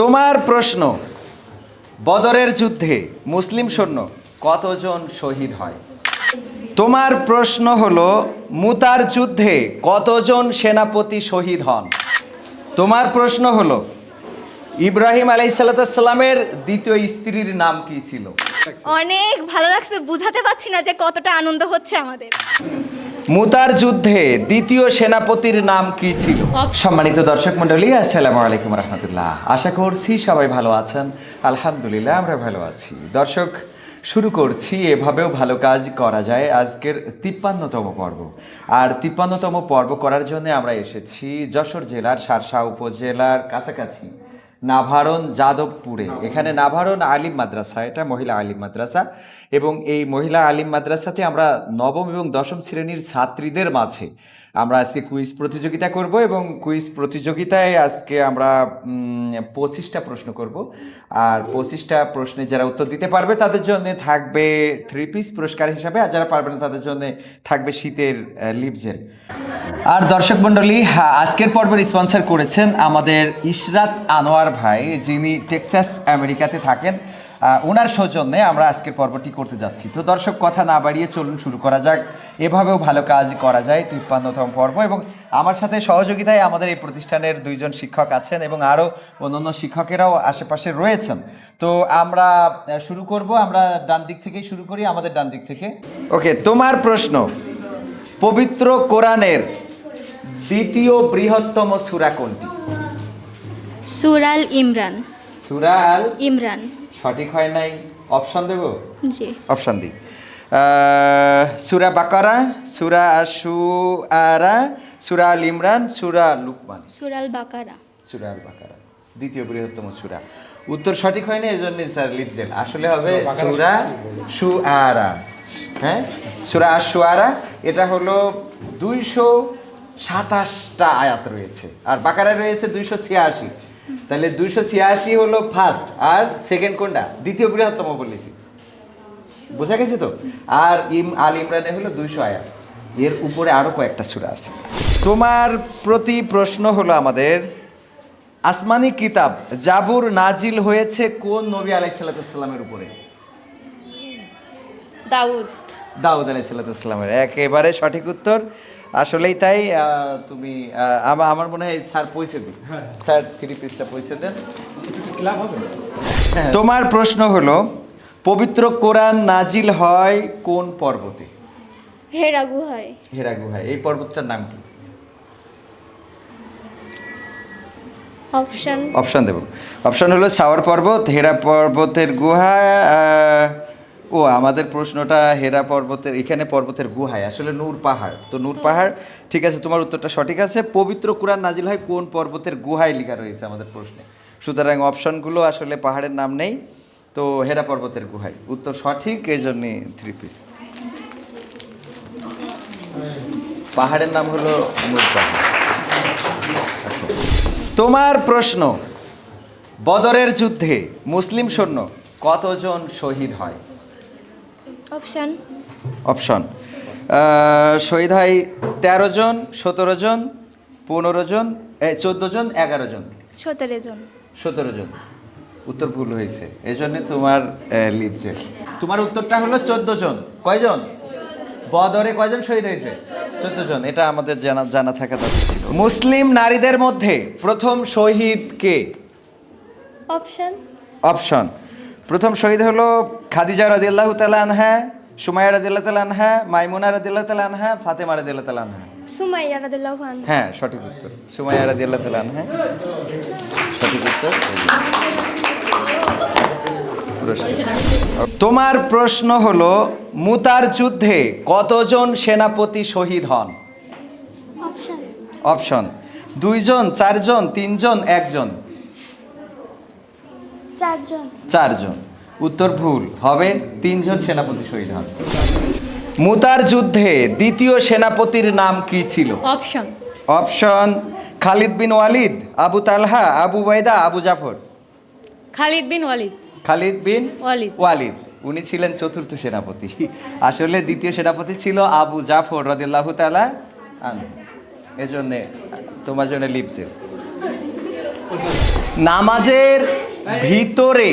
তোমার প্রশ্ন। বদরের যুদ্ধে মুসলিম সৈন্য কতজন শহীদ হয়? তোমার প্রশ্ন হলো, মুতার যুদ্ধে কতজন সেনাপতি শহীদ হন? তোমার প্রশ্ন হলো, ইব্রাহিম আলাইসাল্লামের দ্বিতীয় স্ত্রীর নাম কি ছিল? অনেক ভালো লাগছে, বুঝাতে পারছি না যে কতটা আনন্দ হচ্ছে আমাদের। মুতার যুদ্ধে দ্বিতীয় সেনাপতির নাম কি ছিল? সম্মানিত দর্শক মন্ডলী আসসালামু আলাইকুম রহমতুল্লাহ। আশা করছি সবাই ভালো আছেন। আলহামদুলিল্লাহ আমরা ভালো আছি। দর্শক শুরু করছি এভাবেও ভালো কাজ করা যায়। আজকের তিপ্পান্নতম পর্ব। আর তিপ্পান্নতম পর্ব করার জন্য আমরা এসেছি যশোর জেলার সারসা উপজেলার কাছাকাছি। নাভারণ যাদবপুরে। এখানে নাভারণ আলিম মাদ্রাসা, এটা মহিলা আলিম মাদ্রাসা এবং এই মহিলা আলিম মাদ্রাসাতে আমরা নবম এবং দশম শ্রেণির ছাত্রীদের মাঝে আমরা আজকে কুইজ প্রতিযোগিতা করব এবং কুইজ প্রতিযোগিতায় আজকে আমরা পঁচিশটা প্রশ্ন করব। আর পঁচিশটা প্রশ্নে যারা উত্তর দিতে পারবে তাদের জন্য থাকবে থ্রি পিস পুরস্কার হিসাবে আর যারা পারবে না তাদের জন্য থাকবে শীতের লিপজেল আর দর্শক মণ্ডলী হ্যাঁ, আজকের পর্বের স্পন্সর করেছেন আমাদের ইশরাত আনোয়ার ভাই যিনি টেক্সাস আমেরিকাতে থাকেন। ওনার সৌজন্যে আমরা আজকের পর্বটি করতে যাচ্ছি। তো দর্শক কথা না বাড়িয়ে চলুন শুরু করা যাক। এভাবেও ভালো কাজ করা যায় তিপ্পান্নতম পর্ব এবং আমার সাথে সহযোগিতায় আমাদের এই প্রতিষ্ঠানের দুইজন শিক্ষক আছেন এবং আরও অন্যান্য শিক্ষকেরাও আশেপাশে রয়েছেন। তো আমরা শুরু করব। আমরা ডান দিক থেকেই শুরু করি আমাদের ডান দিক থেকে। ওকে তোমার প্রশ্ন পবিত্র কোরআনের দ্বিতীয় বৃহত্তম সুরা কোনটি? সুরাল ইমরান। সূরা আল ইমরান। সঠিক হয় নাই অপশন দেব? জি। অপশন দিই সুরা বাকারা সুরা আশু আরা সুরা আল ইমরান সুরা লুকমান। সুরাল বাকারা। সুরা আল বাকারা দ্বিতীয় বৃহত্তম সুরা। উত্তর সঠিক হয়নি এই জন্য স্যার লিপজেল আসলে হবে সুরা সু আরা হ্যাঁ? সুরা আশু আরা এটা হলো দুইশো সাতাশটা আয়াত রয়েছে। আর বাকারা রয়েছে দুইশো ছিয়াশি। তাহলে দুইশো ছিয়াশি হলো ফার্স্ট আর সেকেন্ড কোনটা? দ্বিতীয় বৃহত্তম বলেছি। বোঝা গেছে তো? আর ইম আল ইমরানে হলো দুইশো আয়াত। এর উপরে আরও কয়েকটা সূরা আছে। তোমার প্রতি প্রশ্ন হলো আমাদের আসমানি কিতাব জাবুর নাজিল হয়েছে কোন নবী আলাই আলাইসাল্লামের উপরে? দাউদ। দাউদ আলাই আলাইসাল্লামের একেবারে সঠিক উত্তর আসলেই তাই আহ, তুমি আমার মনে হয় স্যার পৌঁছে দিন। স্যার থ্রি পিসটা পৌঁছে দেন। হ্যাঁ। তোমার প্রশ্ন হলো পবিত্র কোরআন নাজিল হয় কোন পর্বতে? হেরা গুহায় হেরা গুহায় এই পর্বতটার নাম কি? অপশন। অপশন দেব। অপশন হলো সাওয়ার পর্বত হেরা পর্বতের গুহা আহ, ও আমাদের প্রশ্নটা হেরা পর্বতের এখানে পর্বতের গুহায় আসলে নূর পাহাড়। তো নূর পাহাড় ঠিক আছে তোমার উত্তরটা সঠিক আছে। পবিত্র কোরআন নাজিল হয় কোন পর্বতের গুহায় লেখা রয়েছে আমাদের প্রশ্নে? সুতরাং অপশনগুলো আসলে পাহাড়ের নাম নেই। তো হেরা পর্বতের গুহায় উত্তর সঠিক এই জন্যে থ্রি পিস পাহাড়ের নাম হলো নূর পাহাড়। আচ্ছা তোমার প্রশ্ন বদরের যুদ্ধে মুসলিম সৈন্য কতজন শহীদ হয়? অপশন অপশন শহীদ হয় তেরো জন সতেরো জন পনেরো জন চোদ্দ জন এগারো জন? সতেরো জন। সতেরো জন। উত্তর ভুল হয়েছে। এই জন্য তোমার লিপজে তোমার উত্তরটা হলো চোদ্দ জন। কয়জন? বদরে কয়জন শহীদ হয়েছে? চোদ্দ জন। এটা আমাদের জানা জানা থাকা দরকার ছিল। মুসলিম নারীদের মধ্যে প্রথম শহীদ কে? অপশন অপশন প্রথম শহীদ হলো খাদিজা রাদিল্লাহ তালা আনহা সুমাইয়া রাদিল্লাহ তালা আনহা মাইমুনা রাদিল্লাহ তালা আনহা ফাতেমা রাদিল্লাহ তালা আনহা। সুমাইয়া রাদিল্লাহু হ্যাঁ সঠিক উত্তর। সুমাইয়া রাদিল্লাহ তালা আনহা। সঠিক উত্তর। তোমার প্রশ্ন হলো মুতার যুদ্ধে কতজন সেনাপতি শহীদ হন? অপশন দুইজন চারজন তিনজন একজন। চারজন। চারজন। উত্তর ভুল। হবে তিনজন সেনাপতি শহীদ হন। মুতার যুদ্ধে দ্বিতীয় সেনাপতির নাম কি ছিল? Option option Khalid bin Walid Abu Talha Abu Ubaidah Abu Jafar. Khalid bin Walid. Khalid bin Walid. Walid. উনি ছিলেন চতুর্থ সেনাপতি। আসলে দ্বিতীয় সেনাপতি ছিল আবু জাফর রদিল্লাহ তালা এজন্যে তোমার জন্য লিপসে নামাজের ভিতরে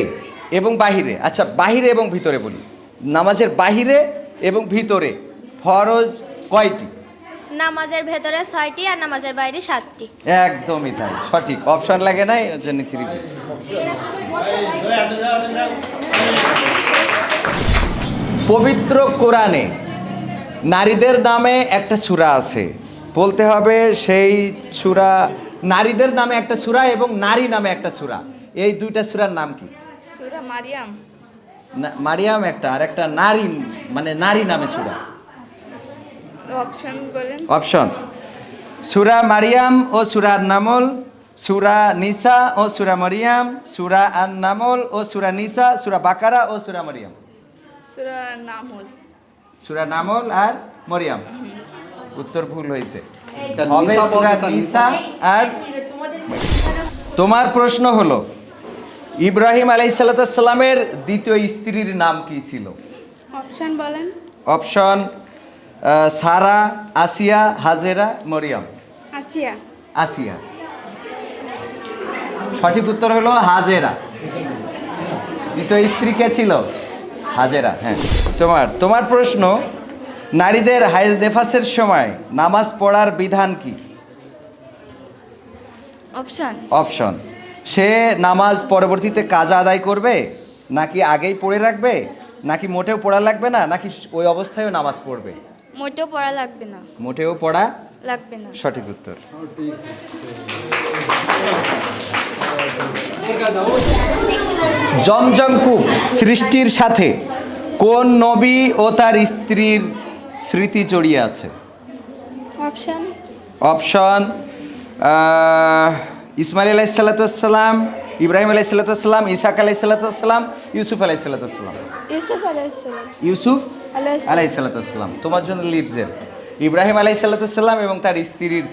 এবং বাহিরে। আচ্ছা বাহিরে এবং ভিতরে বলি। নামাজের বাহিরে এবং ভিতরে ফরজ কয়টি? নামাজের ভেতরে ছয়টি আর নামাজের বাইরে সাতটি। একদমই তাই সঠিক। অপশন লাগে নাই ওর জন্য থ্রি পবিত্র কোরআনে নারীদের নামে একটা সূরা আছে। বলতে হবে সেই সূরা নারীদের নামে একটা সূরা এবং নারী নামে একটা সূরা। এই দুইটা সুরার নাম কি? সুরা মারিয়াম। না- মারিয়াম একটা আর একটা নারী মানে নারী নামে সূরা। অপশন বলেন। অপশন সুরা মারিয়াম ও সুরা নামল সুরা নিসা ও সুরা মারিয়াম সুরা আন নামল ও সুরা নিসা সুরা বাকারা ও সুরা মারিয়াম। সুরা নামল। সুরা নামল আর মরিয়াম। উত্তর ভুল হয়েছে। হবে সুরা নিসা। আর তোমার প্রশ্ন হলো ইব্রাহিম আলাইসাল্লামের দ্বিতীয় স্ত্রীর নাম কি ছিল? অপশন বলেন। Option Sarah Asiya Hajera Maryam. Asiya Asiya. সঠিক উত্তর হলো হাজেরা। দ্বিতীয় স্ত্রী কে ছিল? হাজেরা হ্যাঁ। তোমার তোমার প্রশ্ন নারীদের হাইজ নেফাসের সময় নামাজ পড়ার বিধান কি? অপশন। অপশন। সে নামাজ পরবর্তীতে কাজা আদায় করবে? নাকি আগেই পড়ে রাখবে? নাকি মোটেও পড়া লাগবে না? নাকি ওই অবস্থায়ও নামাজ পড়বে? মোটেও পড়া লাগবে না। মোটেও পড়া লাগবে না। সঠিক উত্তর। জমজম কূপ সৃষ্টির সাথে কোন নবী ও তার স্ত্রীর স্মৃতি জড়িয়ে আছে? অপশন অপশন ইসমাইল আলাইসাল্লাতাম ইব্রাহিম আলাইসাল্লাতাম ইসাক আলাইসাল্লাতাম ইউসুফ আলাইসাল্লাতাম ইউসুফ আলাইহিসসালাম ইউসুফ আলাইহিস- আলাইসাল্লাতাম তোমার জন্য লিপজেল ইব্রাহিম আলাইসাল্লাতাম এবং তার স্ত্রীর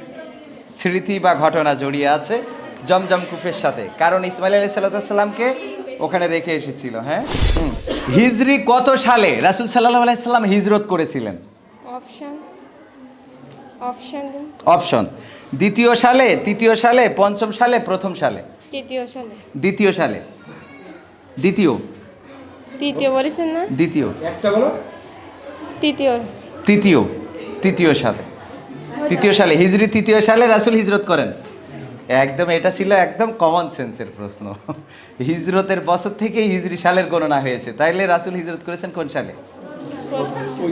স্মৃতি বা ঘটনা জড়িয়ে আছে জমজম কূপের সাথে। কারণ ইসমাইল আলাইসাল্লাতামকে ওখানে রেখে এসেছিল হ্যাঁ? হিজরি কত সালে রাসুল সাল্লাহ আলাইসাল্লাম হিজরত করেছিলেন? অপশন। Option option. দ্বিতীয় সালে তৃতীয় সালে পঞ্চম সালে প্রথম সালে? তৃতীয় সালে। দ্বিতীয় সালে। দ্বিতীয়। তৃতীয় বলেছেন না? দ্বিতীয়। তৃতীয়। তৃতীয়। তৃতীয় সালে। তৃতীয় সালে। হিজরি তৃতীয় সালে রাসুল হিজরত করেন। একদম এটা ছিল একদম কমন সেন্সের প্রশ্ন। হিজরতের বছর থেকেই হিজরি সালের গণনা হয়েছে। তাইলে রাসুল হিজরত করেছেন কোন সালে?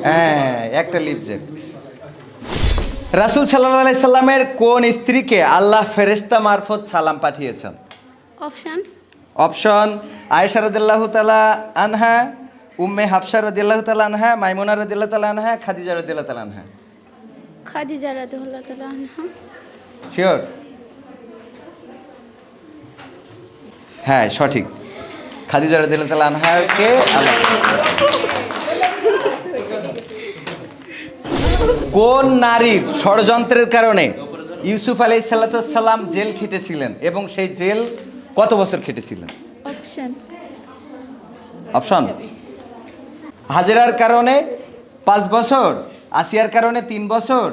হ্যাঁ একটা লিপজেট রাসুল সাল্লাহ আলাই সাল্লামের কোন স্ত্রীকে আল্লাহ ফেরেস্তা মারফত সালাম পাঠিয়েছেন? অপশন অপশন আয়েশা রদিল্লাহ তালা আনহা উম্মে হাফসা রদিল্লাহ তালা আনহা মাইমুনা রদিল্লাহ তালা আনহা খাদিজা রদিল্লাহ তালা আনহা। খাদিজা রাদিয়াল্লাহু তাআলা আনহা। শিওর হ্যাঁ সঠিক। খাদিজা রদিল্লাহ তালা আনহাকে আল্লাহ কোন নারীর ষড়যন্ত্রের কারণে ইউসুফ আলাই সাল্লাম জেল খেটেছিলেন এবং সেই জেল কত বছর খেটেছিলেন? অপশন অপশন হাজেরার কারণে পাঁচ বছর আসিয়ার কারণে তিন বছর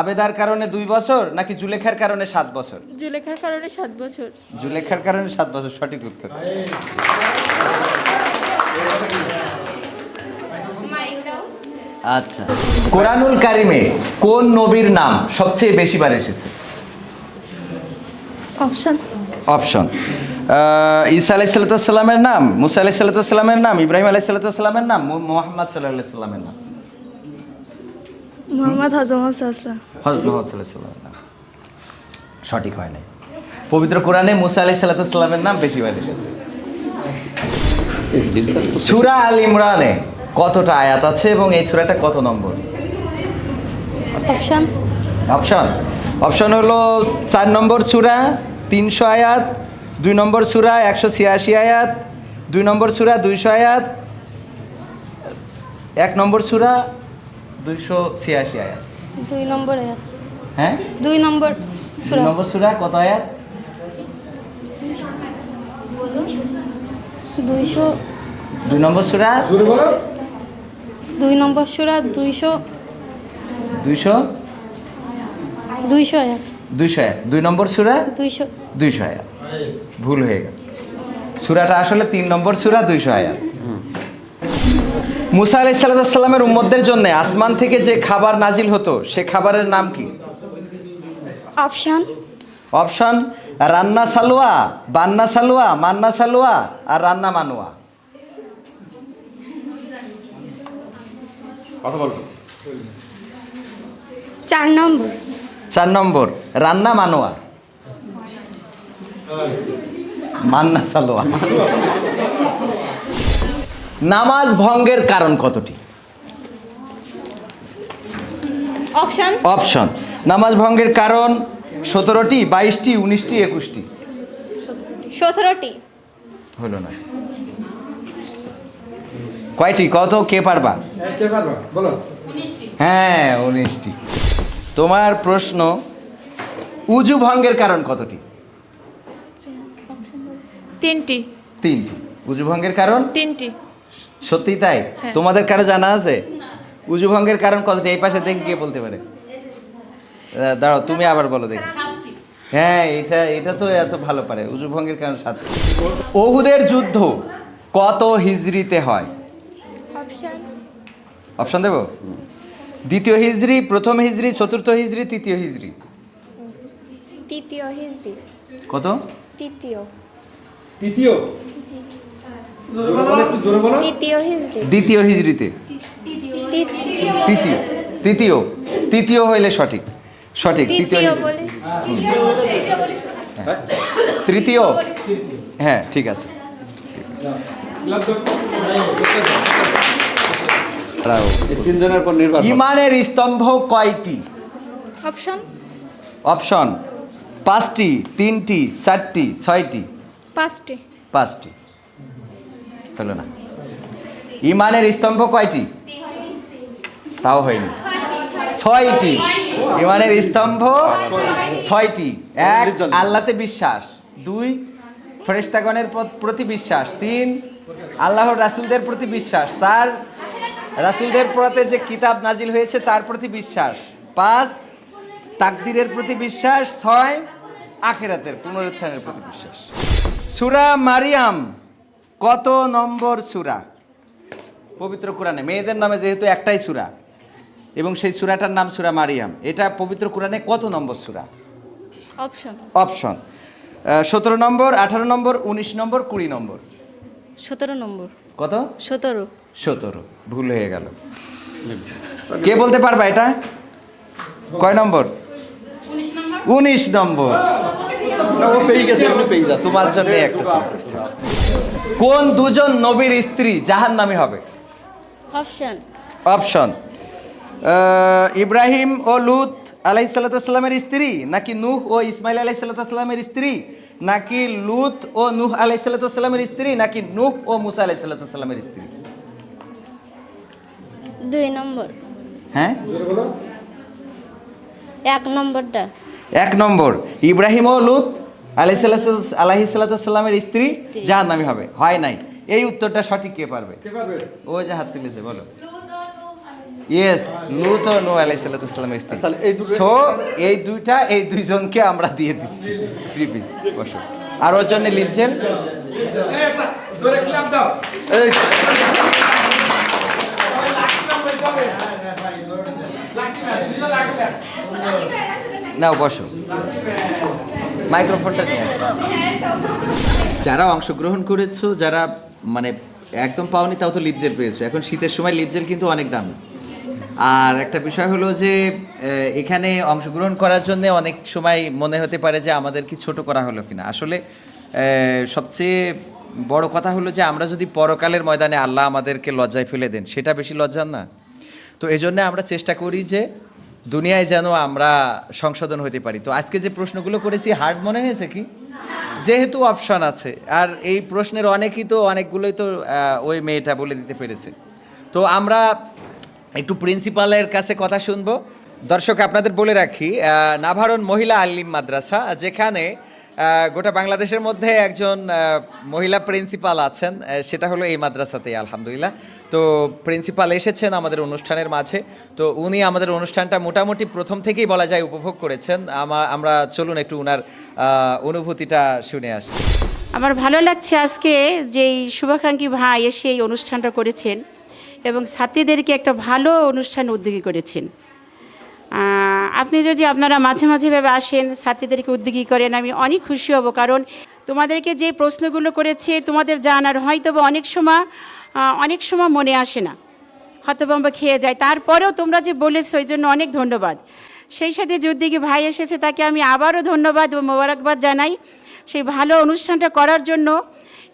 আবেদার কারণে দুই বছর নাকি জুলেখার কারণে সাত বছর? জুলেখার কারণে সাত বছর। জুলেখার কারণে সাত বছর সঠিক উত্তর। আচ্ছা। কোরআনুল কারিমে কোন নবীর নাম সবচেয়ে বেশি বার এসেছে? অপশন। অপশন। ঈসা আলাইসাল্লামের নাম মুসা আলাইসাল্লামের নাম ইব্রাহিম আলাইসাল্লামের নাম মু- মোহাম্মদ সাল্লাহ সাল্লামের নাম। মোহাম্মদ নাম। সঠিক হয় নাই। পবিত্র কোরআনে মুসা আলাই সাল্লামের নাম বেশি বার এসেছে। সুরা আল ইমরানে কতটা আয়াত আছে এবং এই সুরাটা কত নম্বর? অপশন? অপশন। অপশন হলো চার নম্বর সুরা তিনশো আয়াত দুই নম্বর সুরা একশো ছিয়াশি আয়াত দুই নম্বর সুরা দুইশো আয়াত এক নম্বর সুরা দুইশো ছিয়াশি আয়াত। দুই নম্বর আয়াত। হ্যাঁ? দুই নম্বর দুই নম্বর সুরা কত আয়াত? দুইশো। দুই নম্বর সুরা? দুই নম্বর সুরা দুইশো দুইশো? দুইশো আয়াত। দুইশো দুই নম্বর সুরা? দুইশো। দুইশো আয়াত। ভুল হয়ে গেল। সুরাটা আসলে তিন নম্বর সুরা দুইশো আয়াত। মুসা আলাই সাল্লামের উম্মতদের জন্য আসমান থেকে যে খাবার নাজিল হতো সে খাবারের নাম কি? অপশন। অপশন রান্না সালোয়া বান্না সালোয়া মান্না সালোয়া আর রান্না মানুয়া। কথা বলব? চার নম্বর। চার নম্বর রান্না মানোয়া। মান্না সালোয়া। নামাজ ভঙ্গের কারণ কতটি? অপশন। অপশন। নামাজ ভঙ্গের কারণ সতেরোটি বাইশটি উনিশটি একুশটি। সতেরোটি। হলো না। কয়টি? কত? কে পারবা? কে পারবা? বলো। হ্যাঁ উনিশটি। তোমার প্রশ্ন উজু ভঙ্গের কারণ কতটি? তিনটি। তিনটি। উজু ভঙ্গের কারণ? তিনটি। সত্যি তাই? হ্যাঁ। তোমাদের কারও জানা আছে? উজু ভঙ্গের কারণ কতটি? এই পাশে দেখি কে বলতে পারে? দাঁড়াও তুমি আবার বলো দেখি। হ্যাঁ এটা এটা তো এত ভালো পারে। উজু ভঙ্গের কারণ সাত ওহুদের যুদ্ধ কত হিজড়িতে হয়? অপশন? অপশন দেব? দ্বিতীয় হিজরি প্রথম হিজরি চতুর্থ হিজরি তৃতীয় হিজরি? তৃতীয় হিজড়ি কত? তৃতীয়। তৃতীয়? হিজড়ি দ্বিতীয় হিজরিতে? তৃতীয়। তৃতীয়। তৃতীয়। হইলে সঠিক। সঠিক তৃতীয় তৃতীয় হিজরি। বলে হ্যাঁ? তৃতীয়? হ্যাঁ ঠিক আছে। তিনজনের পর নির্ভর ইমানের স্তম্ভ কয়টি? অপশন অপশন পাঁচটি তিনটি চারটি ছয়টি? পাঁচটি। পাঁচটি। হলো না। ইমানের স্তম্ভ কয়টি? তাও হয়নি। ছয়টি। ইমানের স্তম্ভ ছয়টি। এক আল্লাতে বিশ্বাস। দুই ফেরেশতাগণের প্রতি বিশ্বাস। তিন আল্লাহর রাসূলদের প্রতি বিশ্বাস। চার রাসূলদের পড়াতে যে কিতাব নাজিল হয়েছে তার প্রতি বিশ্বাস। পাঁচ তাকদিরের প্রতি বিশ্বাস। ছয় আখেরাতের পুনরুত্থানের প্রতি বিশ্বাস। সুরা মারিয়াম কত নম্বর সুরা? পবিত্র কোরআনে। মেয়েদের নামে যেহেতু একটাই সুরা এবং সেই সুরাটার নাম সুরা মারিয়াম এটা পবিত্র কোরআনে কত নম্বর সুরা? অপশন অপশন সতেরো নম্বর আঠারো নম্বর উনিশ নম্বর কুড়ি নম্বর। সতেরো নম্বর। কত? সতেরো। সতেরো। ভুল হয়ে গেল। কে বলতে পারবা এটা? কয় নম্বর? উনিশ নম্বর। ও পেয়ে গেছে পেয়ে তোমার জন্য একটা কোন দুজন নবীর স্ত্রী জাহান নামে হবে? অপশন। অপশন। ইব্রাহিম ও লুত আলাইসাল্লামের স্ত্রী নাকি নূহ ও ইসমাইল আলাইসাল্লামের স্ত্রী? নাকি লুত ও নূহ আলাইসাল্লামের স্ত্রী নাকি নূহ ও মুসা আলাইসাল্লামের স্ত্রী? দুই নম্বর। হ্যাঁ? এক নম্বরটা। এক নম্বর। ইব্রাহিম ও লুত আলাইসাল্লামের স্ত্রী জাহান নামে হবে। হয় নাই। এই উত্তরটা সঠিক কে পারবে? কে পারবে? ও যে হাত তুলেছে বলো। ইয়েস লুত ও নূহ আলাইসাল্লামের স্ত্রী। সো এই দুইটা এই দুইজনকে আমরা দিয়ে দিচ্ছি। থ্রি পিস বসো। আর ওর জন্য লিপজেল নাও বসো। মাইক্রোফোনটা নিয়ে যারা অংশগ্রহণ করেছ যারা মানে একদম পাওনি তাও তো লিপজেল পেয়েছ। এখন শীতের সময় লিপজেল কিন্তু অনেক দাম। আর একটা বিষয় হলো যে এখানে অংশগ্রহণ করার জন্য অনেক সময় মনে হতে পারে যে আমাদের কি ছোট করা হলো কিনা। আসলে সবচেয়ে বড় কথা হলো যে, আমরা যদি পরকালের ময়দানে আল্লাহ আমাদেরকে লজ্জায় ফেলে দেন, সেটা বেশি লজ্জার না। তো এই জন্য আমরা চেষ্টা করি যে, দুনিয়ায় যেন আমরা সংশোধন হতে পারি। তো আজকে যে প্রশ্নগুলো করেছি হার্ড মনে হয়েছে কি? যেহেতু অপশন আছে, আর এই প্রশ্নের অনেকই তো, অনেকগুলোই তো ওই মেয়েটা বলে দিতে পেরেছে। তো আমরা একটু প্রিন্সিপালের কাছে কথা শুনব। দর্শক আপনাদের বলে রাখি নাভারণ মহিলা আলিম মাদ্রাসা যেখানে গোটা বাংলাদেশের মধ্যে একজন মহিলা প্রিন্সিপাল আছেন সেটা হলো এই মাদ্রাসাতেই আলহামদুলিল্লাহ। তো প্রিন্সিপাল এসেছেন আমাদের অনুষ্ঠানের মাঝে। তো উনি আমাদের অনুষ্ঠানটা মোটামুটি প্রথম থেকেই বলা যায় উপভোগ করেছেন। আমা- আমরা চলুন একটু আহ, অনুভূতিটা শুনে আসি। আমার ভালো লাগছে আজকে যে এই শুভাকাঙ্ক্ষী ভাই এসে এই অনুষ্ঠানটা করেছেন। এবং ছাত্রীদেরকে একটা ভালো অনুষ্ঠান উদ্যোগী করেছেন। আপনি যদি আপনারা মাঝে মাঝে ভাবে আসেন, ছাত্রীদেরকে উদ্যোগী করেন, আমি অনেক খুশি হব কারণ তোমাদেরকে যে প্রশ্নগুলো করেছে, তোমাদের জানার হয়তো অনেক সময় অনেক সময় মনে আসে না। হতভম্ব খেয়ে যায়। তারপরেও তোমরা যে বলেছ ওই জন্য অনেক ধন্যবাদ। সেই সাথে যে উদ্যোগী ভাই এসেছে, তাকে আমি আবারও ধন্যবাদ ও মোবারকবাদ জানাই। সেই ভালো অনুষ্ঠানটা করার জন্য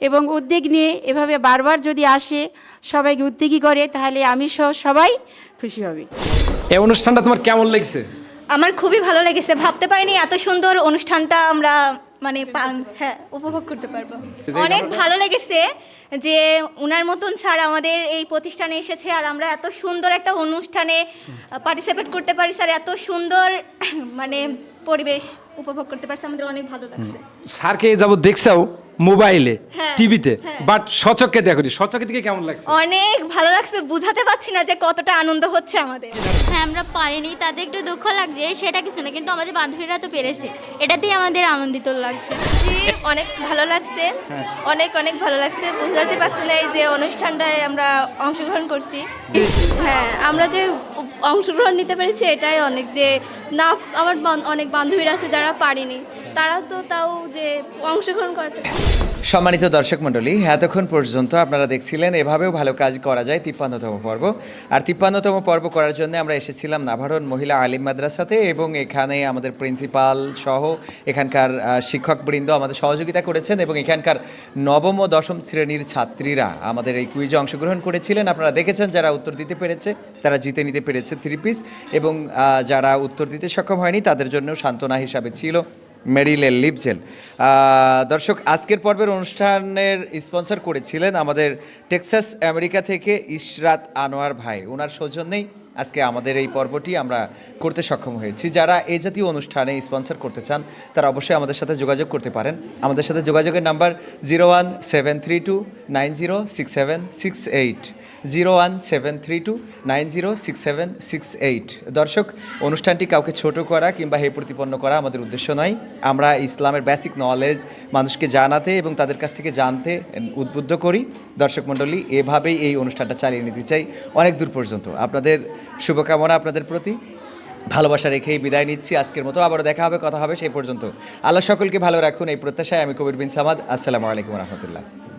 এবং উদ্যোগ নিয়ে এভাবে বারবার যদি আসে সবাইকে উদ্যোগী করে তাহলে আমি সহ সবাই খুশি হবে। এই অনুষ্ঠানটা তোমার কেমন লাগছে? আমার খুবই ভালো লেগেছে। ভাবতে পারিনি এত সুন্দর অনুষ্ঠানটা আমরা মানে হ্যাঁ উপভোগ করতে পারব। অনেক ভালো লেগেছে যে উনার মতন স্যার আমাদের এই প্রতিষ্ঠানে এসেছে আর আমরা এত সুন্দর একটা অনুষ্ঠানে পার্টিসিপেট করতে পারি। স্যার এত সুন্দর মানে পরিবেশ উপভোগ করতে পারছি। আমাদের অনেক ভালো লাগছে। স্যারকে যাব দেখছাও? মোবাইলে হ্যাঁ, টিভিতে। হ্যাঁ। বাট সচককে দেখো সচককে দিকে কেমন লাগছে? অনেক ভালো লাগছে বুঝাতে পারছি না যে কতটা আনন্দ হচ্ছে আমাদের। হ্যাঁ আমরা পারিনি তাতে একটু দুঃখ লাগছে সেটা কিছু না কিন্তু আমাদের বান্ধবীরা তো পেরেছে। এটাতেই আমাদের আনন্দিত লাগছে। অনেক ভালো লাগছে অনেক অনেক ভালো লাগছে বুঝাতে পারছি না এই যে অনুষ্ঠানটায় আমরা অংশগ্রহণ করছি। হ্যাঁ আমরা যে অংশগ্রহণ নিতে পেরেছি এটাই অনেক যে না আমার অনেক বান্ধবীরা আছে যারা পারেনি তারা তো তাও যে অংশগ্রহণ করতে সম্মানিত দর্শক মণ্ডলী, এতক্ষণ পর্যন্ত আপনারা দেখছিলেন এভাবেও ভালো কাজ করা যায় তিপ্পান্নতম পর্ব। আর তিপ্পান্নতম পর্ব করার জন্য আমরা এসেছিলাম নাভারণ মহিলা আলিম মাদ্রাসাতে এবং এখানে আমাদের প্রিন্সিপাল সহ এখানকার শিক্ষকবৃন্দ আমাদের সহযোগিতা করেছেন এবং এখানকার নবম ও দশম শ্রেণির ছাত্রীরা আমাদের এই কুইজে অংশগ্রহণ করেছিলেন। আপনারা দেখেছেন যারা উত্তর দিতে পেরেছে, তারা জিতে নিতে পেরেছে থ্রি পিস এবং যারা উত্তর দিতে সক্ষম হয়নি তাদের জন্য সান্ত্বনা হিসাবে ছিল। মেরিলের লিপজেল। দর্শক, আজকের পর্বের অনুষ্ঠানের স্পন্সর করেছিলেন আমাদের টেক্সাস আমেরিকা থেকে ইশরাত আনোয়ার ভাই। ওনার সৌজন্যেই আজকে আমাদের এই পর্বটি আমরা করতে সক্ষম হয়েছি। যারা এই জাতীয় অনুষ্ঠানে স্পন্সর করতে চান, তারা অবশ্যই আমাদের সাথে যোগাযোগ করতে পারেন। আমাদের সাথে যোগাযোগের number zero one seven three two nine zero six seven six eight zero one seven three two nine zero six seven six eight দর্শক, অনুষ্ঠানটি কাউকে ছোট করা কিংবা হে প্রতিপন্ন করা আমাদের উদ্দেশ্য নয়। আমরা ইসলামের বেসিক নলেজ মানুষকে জানাতে এবং তাদের কাছ থেকে জানতে উদ্বুদ্ধ করি। দর্শক মণ্ডলী, এভাবেই এই অনুষ্ঠানটা চালিয়ে নিতে চাই অনেক দূর পর্যন্ত। আপনাদের শুভকামনা আপনাদের প্রতি। ভালোবাসা রেখেই বিদায় নিচ্ছি। আজকের মতো আবারও দেখা হবে, কথা হবে সেই পর্যন্ত। আল্লাহ সকলকে ভালো রাখুন। এই প্রত্যাশায় আমি কবির বিন সামাদ। আসসালামু আলাইকুম রহমতুল্লাহ।